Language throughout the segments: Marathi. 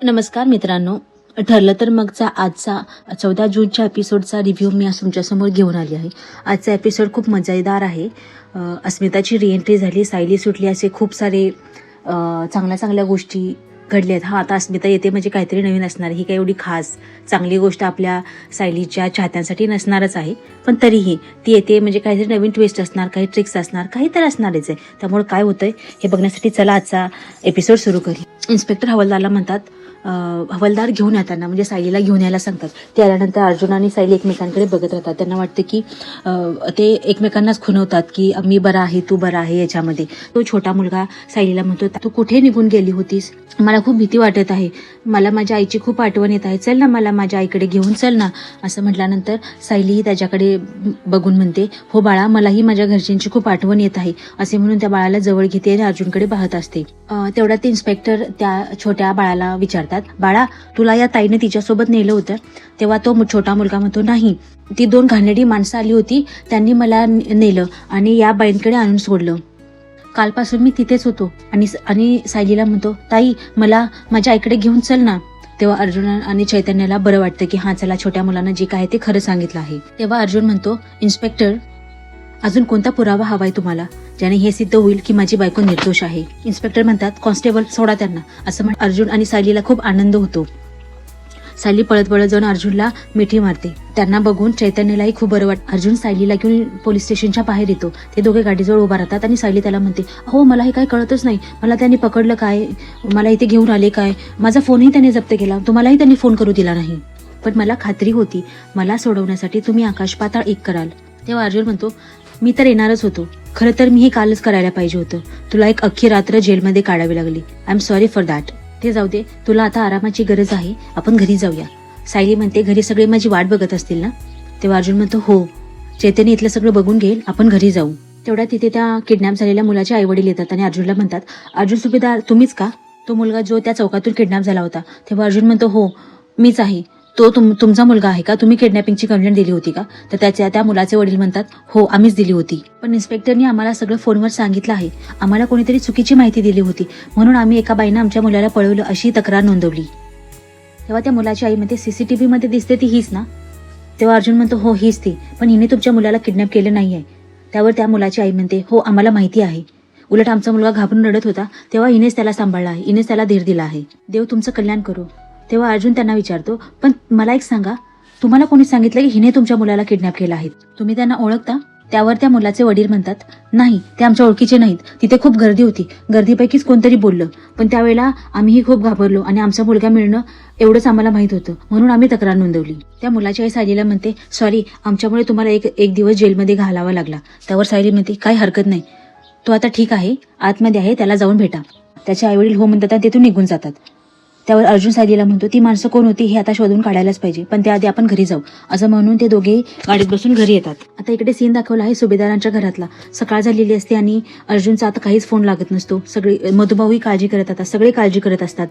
नमस्कार मित्रांनो. ठरलं तर मगचा आजचा चौदा जूनच्या एपिसोडचा रिव्ह्यू मी आज तुमच्यासमोर घेऊन आली आहे. आजचा एपिसोड खूप मजेदार आहे. अस्मिताची रिएंट्री झाली सायली सुटली असे खूप सारे चांगल्या चांगल्या गोष्टी घडल्यात. हा आता अस्मिता येते म्हणजे काहीतरी नवीन असणार ही काही एवढी खास चांगली गोष्ट आपल्या सायलीच्या चाहत्यांसाठी नसणारच आहे. पण तरीही ती येते म्हणजे काहीतरी नवीन ट्विस्ट असणार काही ट्रिक्स असणार काहीतरी असणारच आहे. त्यामुळे काय होतंय हे बघण्यासाठी चला आजचा एपिसोड सुरू करी इन्स्पेक्टर हवालदारला म्हणतात हवलदार घेऊन येताना म्हणजे सायलीला घेऊन यायला सांगतात. ते आल्यानंतर अर्जुन आणि सायली एकमेकांकडे बघत राहतात. त्यांना वाटतं की ते एकमेकांनाच खुनवतात की मी बरा आहे तू बरा आहे याच्यामध्ये. तो छोटा मुलगा सायलीला म्हणतो तू कुठे निघून गेली होतीस? मला खूप भीती वाटत आहे. मला माझ्या आईची खूप आठवण येत आहे. चल ना मला माझ्या आईकडे घेऊन चल ना. असं म्हटल्यानंतर सायलीही त्याच्याकडे बघून म्हणते हो बाळा मलाही माझ्या घरच्यांची खूप आठवण येत आहे. असे म्हणून त्या बाळाला जवळ घेते आणि अर्जुनकडे पाहत असते. तेवढ्यात ते इन्स्पेक्टर त्या छोट्या बाळाला विचारतात बाळा तुला या ताईने तिच्यासोबत नेलं होतं. तेव्हा तो छोटा मुलगा म्हणतो नाही ती दोन घाणेरडी माणसं आली होती त्यांनी मला नेलं आणि या बाईंकडे आणून सोडलं. कालपासून मी तिथेच होतो आणि आणि सायलीला म्हणतो ताई मला माझ्या आईकडे घेऊन चल ना. तेव्हा अर्जुन आणि चैतन्याला बरं वाटतं की हा चला छोट्या मुलांना जे काय ते खरं सांगितलं आहे. तेव्हा अर्जुन म्हणतो इन्स्पेक्टर अजून कोणता पुरावा हवाय तुम्हाला ज्याने हे सिद्ध होईल की माझी बायको निर्दोष आहे? इन्स्पेक्टर म्हणतात कॉन्स्टेबल सोडा त्यांना. असं म्हण अर्जुन आणि सायलीला खूप आनंद होतो. सायली पळत पळत जाऊन अर्जुनला मिठी मारते. त्यांना बघून चैतन्यलाही खूप बरं वाटतं. अर्जुन सायलीला घेऊन पोलीस स्टेशनच्या बाहेर येतो. ते दोघे गाडीजवळ उभा राहतात आणि सायली त्याला म्हणते हो मला हे काही कळतच नाही. मला त्यांनी पकडलं काय? मला इथे घेऊन आले काय? माझा फोनही त्याने जप्त केला. तुम्हालाही त्यांनी फोन करू दिला नाही. पण मला खात्री होती. मला सोडवण्यासाठी तुम्ही आकाश पाताळ एक कराल. तेव्हा अर्जुन म्हणतो मी तर येणारच होतो. खरं तर मी हे कालच करायला पाहिजे होतं. तुला एक अख्खी रात्र जेलमध्ये काढावी लागली. I am sorry for that ते जाऊ दे. तुला आता आरामाची गरज आहे. आपण घरी जाऊया. सायली म्हणते घरी सगळे माझी वाट बघत असतील ना? तेव्हा अर्जुन म्हणतो हो. चैतन्य इथलं सगळं बघून घेईल. आपण घरी जाऊ. तेवढ्या तिथे त्या किडनॅप झालेल्या मुलाचे आई वडील येतात आणि अर्जुनला म्हणतात अर्जुन सुभेदार तुम्हीच का? तो मुलगा जो त्या चौकातून किडनॅप झाला होता. तेव्हा अर्जुन म्हणतो हो मीच आहे. तो तुम तुमचा मुलगा आहे का? तुम्ही किडनॅपिंगची कंप्लेंट दिली होती का? तर त्याच्या त्या मुलाचे वडील म्हणतात हो आम्हीच दिली होती. पण इन्स्पेक्टरनी आम्हाला सगळं फोनवर सांगितलं आहे. आम्हाला कोणीतरी चुकीची माहिती दिली होती. म्हणून आम्ही एका बाईनं आमच्या मुलाला पळवलं अशी तक्रार नोंदवली. तेव्हा त्या मुलाची आई म्हणते सीसीटीव्ही मध्ये दिसते ती हीच ना? तेव्हा अर्जुन म्हणतो हो हीच ती. पण हिने तुमच्या मुलाला किडनॅप केलं नाहीये. त्यावर त्या मुलाची आई म्हणते हो आम्हाला माहिती आहे. उलट आमचा मुलगा घाबरून रडत होता. तेव्हा हिनेच त्याला सांभाळला आहे. हिनेच त्याला धीर दिला आहे. देव तुमचं कल्याण करू. तेव्हा अर्जुन त्यांना विचारतो पण मला एक सांगा तुम्हाला कोणी सांगितलं की हिने तुमच्या मुलाला किडनॅप केला आहे? तुम्ही त्यांना ओळखता? त्यावर त्या मुलाचे वडील म्हणतात नाही ते आमच्या ओळखीचे नाहीत. तिथे खूप गर्दी होती. गर्दीपैकीच कोणतरी बोललं. पण त्यावेळेला आम्हीही खूप घाबरलो आणि आमचा मुलगा मिळणं एवढंच आम्हाला माहीत होतं. म्हणून आम्ही तक्रार नोंदवली. त्या मुलाची आई सायलीला म्हणते सॉरी आमच्यामुळे तुम्हाला एक एक दिवस जेलमध्ये घालावा लागला. त्यावर सायली म्हणते काही हरकत नाही. तो आता ठीक आहे आतमध्ये आहे त्याला जाऊन भेटा. त्याचे आईवडील हो म्हणतात आणि तिथून निघून जातात. त्यावर अर्जुन सायलीला म्हणतो ती माणसं कोण होती हे आता शोधून काढायलाच पाहिजे पण त्याआधी आपण घरी जाऊ. असं म्हणून ते दोघे गाडीत बसून घरी येतात. आता इकडे सीन दाखवला आहे सुभेदारांच्या घरातला. सकाळ झालेली असते आणि अर्जुनचा आता काहीच फोन लागत नसतो. सगळी मधुभाऊही काळजी करत असतात सगळे काळजी करत असतात.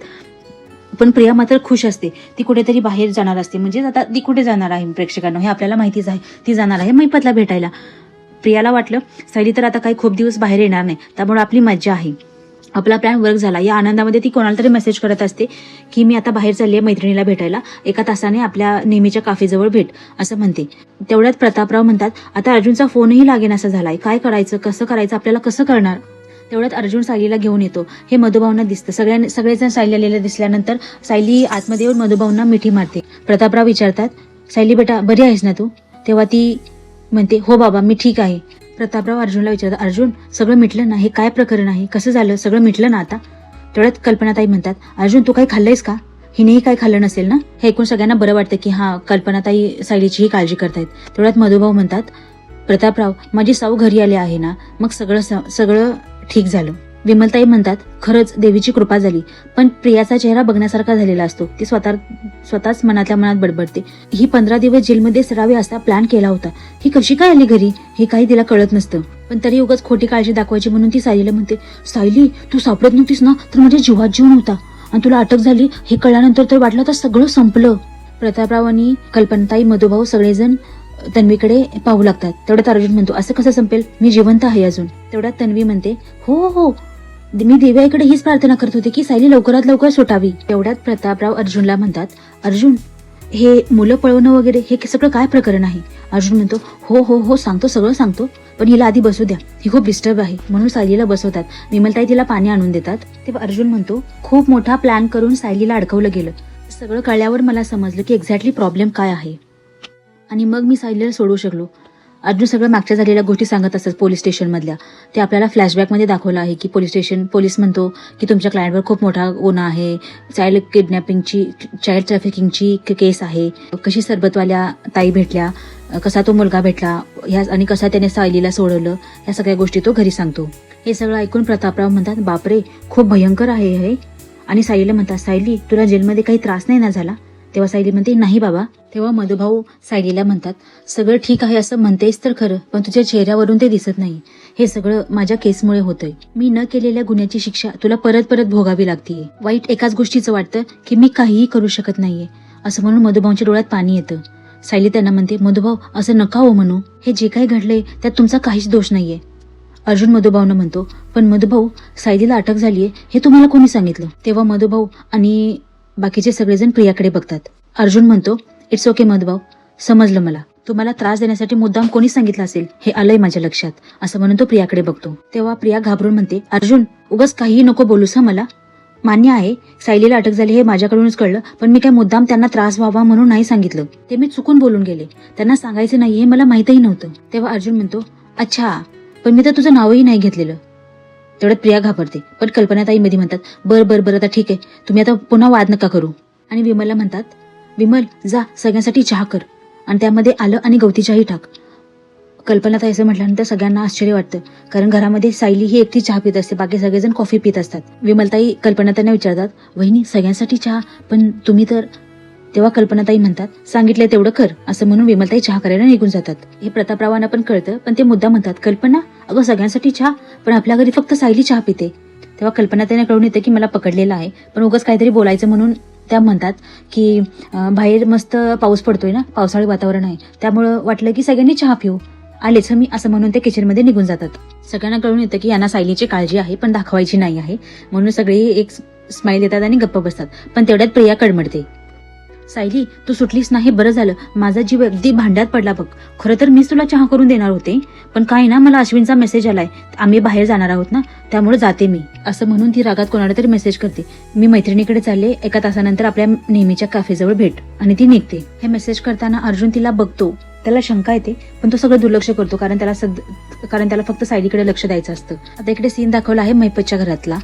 पण प्रिया मात्र खुश असते. ती कुठेतरी बाहेर जाणार असते. म्हणजे आता ती कुठे जाणार आहे प्रेक्षकांना? हे आपल्याला माहितीच आहे. ती जाणार आहे मैपतला भेटायला. प्रियाला वाटलं सायली तर आता काही खूप दिवस बाहेर येणार नाही. त्यामुळे आपली मज्जा आहे. आपला प्लॅन वर्क झाला. या आनंदामध्ये ती कोणाला तरी मेसेज करत असते की मी आता बाहेर चालली आहे मैत्रिणीला भेटायला. एका तासाने आपल्या नेहमीच्या काफेजवळ भेट असं म्हणते. तेवढ्यात प्रतापराव म्हणतात आता अर्जुनचा फोनही लागेन असा झालाय. काय करायचं? कसं करायचं? आपल्याला कसं करणार तेवढ्यात अर्जुन सायलीला घेऊन येतो. हे मधुभावना दिसतं. सगळ्या सगळेजण सायली दिसल्यानंतर सायली आतमध्ये येऊन मधुभावना मिठी मारते. प्रतापराव विचारतात सायली बेटा बरी आहेस ना तू? तेव्हा ती म्हणते हो बाबा मी ठीक आहे. प्रतापराव अर्जुनला विचारतात अर्जुन सगळं मिटलं ना? हे काय प्रकरण आहे? कसं झालं? सगळं मिटलं ना आता? तेवढ्यात कल्पनाताई म्हणतात अर्जुन तू काही खाल्लंयस का? हिनेही काही खाल्लं नसेल ना? हे ऐकून सगळ्यांना बरं वाटतं की हा कल्पनाताई सायलीचीही काळजी करतायत. तेवढ्यात मधुभाऊ म्हणतात प्रतापराव माझी साऊ घरी आली आहे ना? मग सगळं स- सगळं ठीक झालं. विमलताई म्हणतात खरंच देवीची कृपा झाली पण प्रियाचा चेहरा बघण्यासारखा झालेला असतो. ती स्वतः स्वतःच मनातल्या मनात बडबडते. ही पंधरा दिवस जेलमध्ये सरावी असा प्लॅन केला होता. ही कशी काय आली घरी? हे काही तिला कळत नसतं. पण तरी उगाच खोटी काळजी दाखवायची म्हणून ती सायलीला म्हणते सायली तू सापडत नव्हतीस ना? तर माझ्या जीवात जीवन होता आणि तुला अटक झाली? हे कळल्यानंतर तर वाटलं तर सगळं संपलं. प्रतापराव आणि कल्पनताई मधुभाऊ सगळेजण तन्वीकडे पाहू लागतात. तेवढ्यात अर्जुन म्हणतो असं कसं संपेल? मी जिवंत आहे अजून. तेवढ्यात तन्वी म्हणते हो हो. हो. मी देव्याकडे हीच प्रार्थना करत होते की सायली लवकरात लवकर सुटावी. एवढ्यात प्रतापराव अर्जुनला म्हणतात अर्जुन हे मुलं पळवणं वगैरे हे सगळं काय प्रकरण आहे? अर्जुन म्हणतो हो हो हो सांगतो सगळं सांगतो पण हिला आधी बसू द्या. ही खूप डिस्टर्ब आहे. म्हणून सायलीला बसवतात. विमलताई तिला पाणी आणून देतात. तेव्हा अर्जुन म्हणतो खूप मोठा प्लॅन करून सायलीला अडकवलं गेलं. सगळं कळल्यावर मला समजलं की एक्झॅक्टली प्रॉब्लेम काय आहे. आणि मग मी सायलीला सोडू शकलो. अर्जुन सगळं मागच्या झालेल्या गोष्टी सांगत असतात पोलीस स्टेशनमधल्या. ते आपल्याला फ्लॅशबॅकमध्ये दाखवलं आहे की पोलीस स्टेशन पोलीस म्हणतो की तुमच्या क्लायंटवर खूप मोठा गुन्हा आहे. चाइल्ड किडनॅपिंगची चाइल्ड ट्रॅफिकिंगची केस आहे. कशी सरबतवाल्या ताई भेटल्या कसा तो मुलगा भेटला ह्या आणि कसा त्याने सायलीला सोडवलं ह्या सगळ्या गोष्टी तो घरी सांगतो. हे सगळं ऐकून प्रतापराव म्हणतात बापरे खूप भयंकर आहे हे. आणि सायलीला म्हणतात सायली तुला जेलमध्ये काही त्रास नाही ना झाला? तेव्हा सायली म्हणते नाही बाबा. तेव्हा मधुभाऊ सायलीला म्हणतात सगळं ठीक आहे असं म्हणतेस तर खरं पण तुझ्या चेहऱ्यावरून ते दिसत नाही. हे सगळं माझ्या केसमुळे होतंय. मी न केलेल्या गुन्ह्याची शिक्षा तुला परत परत भोगावी लागतीये. वाईट एकाच गोष्टीचं वाटतं की मी काहीही करू शकत नाहीये. असं म्हणून मधुभाऊंच्या डोळ्यात पाणी येतं. सायली त्यांना म्हणते मधुभाऊ असं नका हो म्हणू. हे जे काही घडलंय त्यात तुमचा काहीच दोष नाहीये. अर्जुन मधुभाऊनं म्हणतो पण मधुभाऊ सायलीला अटक झालीये हे तुम्हाला कोणी सांगितलं? तेव्हा मधुभाऊ आणि बाकीचे सगळेजण प्रियाकडे बघतात. अर्जुन म्हणतो इट्स ओके मधुभाऊ. समजलं मला. तुम्हाला त्रास देण्यासाठी मुद्दाम कोणी सांगितलं असेल हे आलंय माझ्या लक्षात. असं म्हणून तो प्रियाकडे बघतो. तेव्हा प्रिया घाबरून म्हणते अर्जुन उगाच काहीही नको बोलूस हा मला? मान्य आहे सायलीला अटक झाली हे माझ्याकडूनच कळलं पण मी काय मुद्दाम त्यांना त्रास व्हावा म्हणून नाही सांगितलं. ते मी चुकून बोलून गेले. त्यांना सांगायचं नाही हे मला माहितही नव्हतं. तेव्हा अर्जुन म्हणतो अच्छा पण मी तर तुझं नावही नाही घेतलेलं. तेवढ्यात प्रिया घाबरते. पण कल्पनाताई मध्ये म्हणतात बर बर बरं आता ठीक आहे. तुम्ही आता पुन्हा वाद नका करू. आणि विमला म्हणतात विमल जा सगळ्यांसाठी चहा कर. आणि त्यामध्ये आलं आणि गवती चहाही टाक कल्पनाताई असं म्हटल्यानंतर सगळ्यांना आश्चर्य वाटतं. कारण घरामध्ये सायली ही एकटी चहा पित असते. बाकी सगळेजण कॉफी पित असतात. विमलताई कल्पनाताईंना विचारतात वहिनी सगळ्यांसाठी चहा? पण तुम्ही तर तेव्हा कल्पनाताई म्हणतात सांगितलं तेवढं कर. असं म्हणून विमलताई चहा करायला निघून जातात. हे प्रतापरावांना पण कळतं पण ते मुद्दा म्हणतात कल्पना अगं सगळ्यांसाठी चहा पण आपल्या घरी फक्त सायली चहा पिते. तेव्हा कल्पनाताईंना कळून येतं की मला पकडलेलं आहे पण उगाच काहीतरी बोलायचं म्हणून त्या म्हणतात की बाहेर मस्त पाऊस पडतोय ना पावसाळी वातावरण आहे. त्यामुळं वाटलं की सगळ्यांनी चहा पिऊ. आलेच मी असं म्हणून ते किचनमध्ये निघून जातात. सगळ्यांना कळून येतं की यांना सायलीची काळजी आहे पण दाखवायची नाही आहे. म्हणून सगळे एक स्माईल येतात आणि गप्प बसतात. पण तेवढ्यात प्रिया कडमडते. सायली तू सुटलीस नाही बरं झालं. माझा जीव अगदी भांड्यात पडला बघ. खरं तर मीच तुला चहा करून देणार होते. पण काय ना मला अश्विनचा मेसेज आलाय. आम्ही बाहेर जाणार आहोत ना त्यामुळे जाते मी. असं म्हणून ती रागात कोणाला तरी मेसेज करते. मी मैत्रिणीकडे चालले एका तासानंतर आपल्या नेहमीच्या काफेजवळ भेट आणि ती निघते. हे मेसेज करताना अर्जुन तिला बघतो. त्याला शंका येते पण तो सगळं दुर्लक्ष करतो कारण त्याला सद कारण त्याला फक्त सायलीकडे लक्ष द्यायचं असतं. आता इकडे सीन दाखवला आहे मैपतच्या घरातला.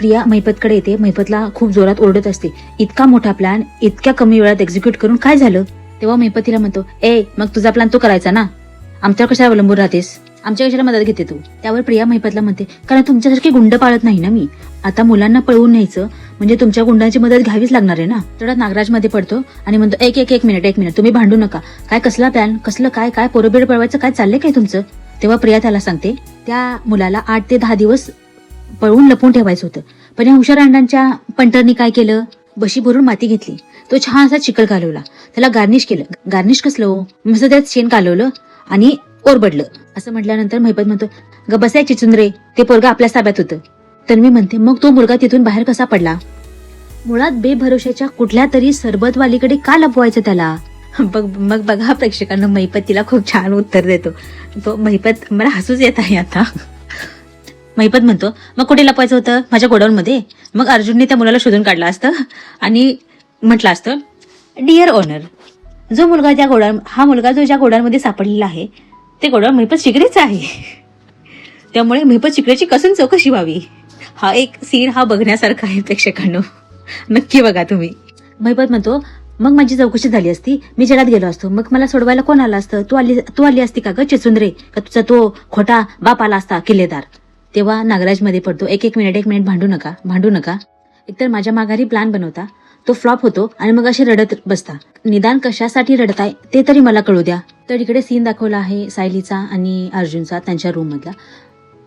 प्रिया मैपतकडे येते. मैपतला खूप जोरात ओरडत असते. इतका मोठा प्लॅन इतक्या कमी वेळात एक्झिक्यूट करून काय झालं? तेव्हा मैपतीला म्हणतो ए मग तुझा प्लॅन तो करायचा ना? आमच्यावर कशाला अवलंबून राहतेस? आमच्या कशाला मदत घेते तू? त्यावर प्रिया मैपतला म्हणते कारण तुमच्यासारखी गुंड पाळत नाही ना मी? आता मुलांना पळवून न्यायचं म्हणजे तुमच्या गुंडांची मदत घ्यावीच लागणार आहे ना? तेवढा नागराजमध्ये पडतो आणि म्हणतो एक एक एक मिनिट एक मिनिट तुम्ही भांडू नका. काय कसला प्लॅन कसलं काय? काय पोरबेड पळवायचं? काय चाललंय काय तुमचं? तेव्हा प्रिया त्याला सांगते त्या मुलाला आठ ते दहा दिवस पळवून लपून ठेवायचं होतं. पण या हुशार अंडांच्या पंटरनी काय केलं? बशी भरून माती घेतली. तो छान असा चिकल घालवला. त्याला गार्निश केलं. गार्निश कसलं हो? मस्त त्यात शेण कालवलं आणि ओरबडलं असं म्हटल्यानंतर महिपत म्हणतो ग बसायची चुंदरे ते पोरगा आपल्या ताब्यात होतं. तन्वी म्हणते मग तो मुलगा तिथून बाहेर कसा पडला? मुळात बेभरोशाच्या कुठल्या तरी सरबतवालीकडे का लपवायचं त्याला? बघ मग बघा प्रेक्षकांना महिपत तिला खूप छान उत्तर देतो. तो महिपत मला हसूच येत आहे आता. महिपत म्हणतो मग कुठे लपायचं होतं? माझ्या गोडाऊनमध्ये. मग अर्जुनने त्या मुलाला शोधून काढलं असतं आणि म्हटलं असतं डिअर ओनर जो मुलगा ज्या गोडाऊन हा मुलगा जो ज्या गोडाऊनमध्ये सापडलेला आहे ते गोडाऊन महिपत शिकरेचं आहे. त्यामुळे महिपत शिकऱ्याची कसून चौकशी व्हावी. हा एक सीन हा बघण्यासारखा आहे प्रेक्षकांनो. नक्की बघा तुम्ही. महिपत म्हणतो मग माझी चौकशी झाली असती. मी जगात गेलो असतो. मग मला सोडवायला कोण आलं असतं? तू आली तू आली असती का ग चिचुंद्रे? का तुझा तो खोटा बाप आला असता किल्लेदार? तेव्हा नागराजमध्ये पडतो. एक एक मिनिट एक मिनिट भांडू नका भांडू नका. एकतर माझ्या माघारी प्लॅन बनवता. तो फ्लॉप होतो आणि मग असे रडत बसता. निदान कशासाठी रडताय ते तरी मला कळू द्या. तर इकडे सीन दाखवला आहे सायलीचा आणि अर्जुनचा त्यांच्या रूममधला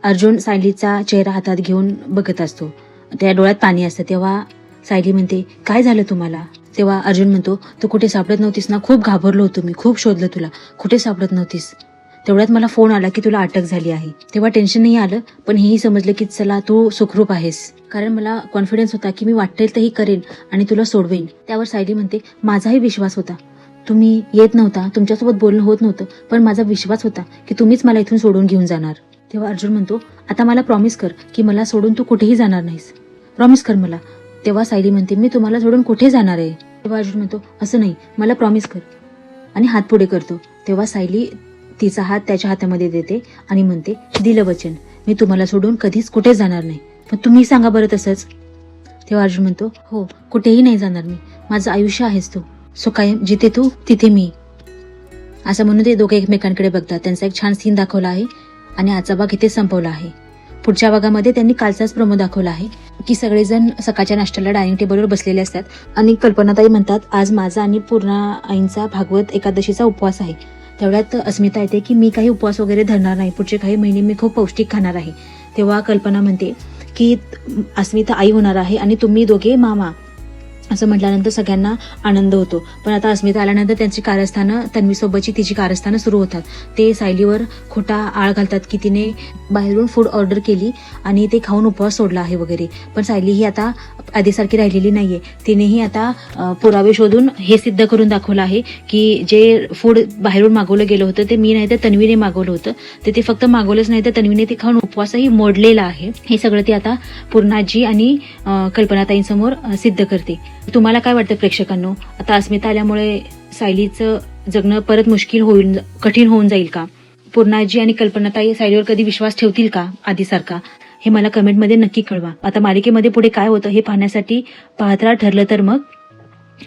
अर्जुन सायलीचा चेहरा हातात घेऊन बघत असतो. त्या डोळ्यात पाणी असतं. तेव्हा सायली म्हणते काय झालं तुम्हाला? तेव्हा अर्जुन म्हणतो तू कुठे सापडत नव्हतीस ना? खूप घाबरलो होतो मी. खूप शोधलं तुला. कुठे सापडत नव्हतीस? तेवढ्यात मला फोन आला की तुला अटक झाली आहे. तेव्हा टेन्शन नाही आलं पण हेही समजलं की चला तू सुखरूप आहेस. कारण मला कॉन्फिडन्स होता की मी वाटेल तेही करेन आणि तुला सोडवेन. त्यावर सायली म्हणते माझाही विश्वास होता. तुम्ही येत नव्हता तुमच्यासोबत बोलणं होत नव्हतं पण माझा विश्वास होता की तुम्हीच मला इथून सोडून घेऊन जाणार. तेव्हा अर्जुन म्हणतो आता मला प्रॉमिस कर की मला सोडून तू कुठेही जाणार नाहीस. प्रॉमिस कर मला. तेव्हा सायली म्हणते मी तुम्हाला सोडून कुठे जाणार आहे? तेव्हा अर्जुन म्हणतो असं नाही मला प्रॉमिस कर. आणि हात पुढे करतो. तेव्हा सायली तिचा हात त्याच्या हातामध्ये देते आणि म्हणते दिलं वचन. मी तुम्हाला सोडून कधीच कुठे जाणार नाही. पण तुम्ही सांगा बरं तसंच. तेव्हा अर्जुन म्हणतो हो कुठेही नाही जाणार मी. माझं आयुष्य आहेस तू. सो कायम जिथे तू तिथे मी. असं म्हणून ते दोघे एकमेकांकडे बघतात. त्यांचा एक छान सीन दाखवला आहे आणि आजचा भाग इथे संपवला आहे. पुढच्या भागामध्ये त्यांनी कालचाच प्रमो दाखवला आहे की सगळेजण सकाळच्या नाश्त्याला डायनिंग टेबलवर बसलेले असतात. आणि कल्पनाताई म्हणतात आज माझा आणि पूर्णा आईंचा भागवत एकादशीचा उपवास आहे. तेवढ्यात अस्मिता येते की मी काही उपवास वगैरे धरणार नाही. पुढचे काही महिने मी खूप पौष्टिक खाणार आहे. तेव्हा कल्पना म्हणते की अस्मिता आई होणार आहे आणि तुम्ही दोघे मामा. असं म्हटल्यानंतर सगळ्यांना आनंद होतो. पण आता अस्मिता आल्यानंतर त्यांची कारस्थानं तन्वीसोबतची तिची कारस्थानं सुरू होतात. ते सायलीवर खोटा आळ घालतात की तिने बाहेरून फूड ऑर्डर केली आणि ते खाऊन उपवास सोडला आहे वगैरे. पण सायली ही आता आधीसारखी राहिलेली नाहीये. तिनेही आता पुरावे शोधून हे सिद्ध करून दाखवलं आहे की जे फूड बाहेरून मागवलं गेलं होतं ते मी नाही तर तन्वीने मागवलं होतं. ते ते फक्त मागवलंच नाही तर तन्वीने ते खाऊन उपवासही मोडलेला आहे. हे सगळं ती आता पूर्णाजी आणि कल्पनाताईंसमोर सिद्ध करते. तुम्हाला काय वाटतं प्रेक्षकांनो? आता अस्मिता आल्यामुळे सायलीचं जगणं परत मुश्किल होईल कठीण होऊन जाईल का? पूर्णाजी आणि कल्पनाताई सायलीवर कधी विश्वास ठेवतील का आधीसारखा? हे मला कमेंटमध्ये नक्की कळवा. आता मालिकेमध्ये पुढे काय होतं हे पाहण्यासाठी पाहतरा ठरलं तर मग?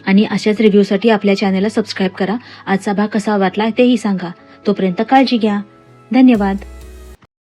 आणि अशाच रिव्ह्यूसाठी आपल्या चॅनलला सबस्क्राईब करा. आजचा भाग कसा वाटला तेही सांगा. तोपर्यंत काळजी घ्या. धन्यवाद.